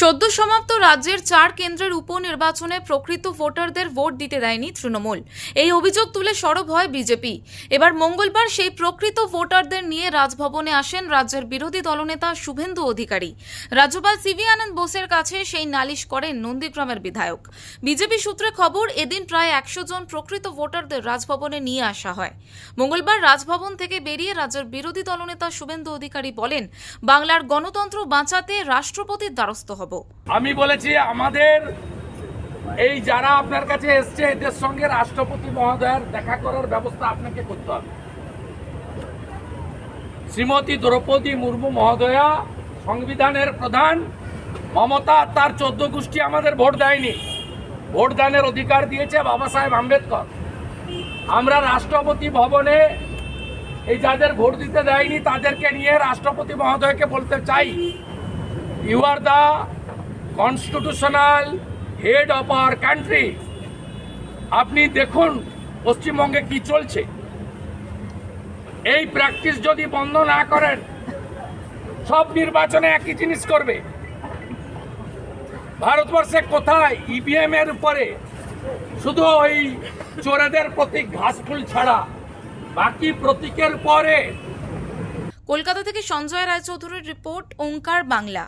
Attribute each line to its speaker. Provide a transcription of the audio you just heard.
Speaker 1: সদ্য সমাপ্ত রাজ্যের চার কেন্দ্রের উপনির্বাচনে প্রকৃত ভোটারদের ভোট দিতে দেয়নি তৃণমূল। এই অভিযোগ তুলে সরব হয় বিজেপি। এবার মঙ্গলবার সেই প্রকৃত ভোটারদের নিয়ে রাজভবনে আসেন রাজ্যের বিরোধী দলনেতা শুভেন্দু অধিকারী। রাজ্যপাল সিভি আনন্দ বোসের কাছে সেই নালিশ করেন নন্দীগ্রামের বিধায়ক। বিজেপি সূত্রে খবর, এদিন প্রায় একশো জন প্রকৃত ভোটারদের রাজভবনে নিয়ে আসা হয়। মঙ্গলবার রাজভবন থেকে বেরিয়ে রাজ্যের বিরোধী দলনেতা শুভেন্দু অধিকারী বলেন, বাংলার গণতন্ত্র বাঁচাতে রাষ্ট্রপতির দ্বারস্থ হব।
Speaker 2: আমি বলেছি, আমাদের এই যারা আপনার কাছে এসছে, এদের সঙ্গে রাষ্ট্রপতি মহোদয়ের দেখা করার ব্যবস্থা আপনাকে করতে হবে। শ্রীমতী দ্রৌপদী মুর্মু মহোদয়া সংবিধানের প্রধান, মমতা তার চোদ্দ গোষ্ঠী আমাদের ভোট দেয়নি। ভোট দানের অধিকার দিয়েছে বাবা সাহেব আম্বেদকর। আমরা রাষ্ট্রপতি ভবনে এই যাদের ভোট দিতে দেয়নি, তাদেরকে নিয়ে রাষ্ট্রপতি মহোদয়কে বলতে চাই। You are the constitutional head of our country. আপনি দেখুন পশ্চিমবঙ্গে কি চলছে। এই প্র্যাকটিস যদি বন্ধ না করেন, সব নির্বাচনে একই জিনিস করবে। ভারতবর্ষে কোথায় ইভিএম এর উপরে শুধু ওই চোরেদের প্রতীক ঘাসফুল ছাড়া, বাকি প্রতীকের পরে?
Speaker 1: কলকাতা থেকে সঞ্জয় রায়চৌধুরীর রিপোর্ট, ওঙ্কার বাংলা।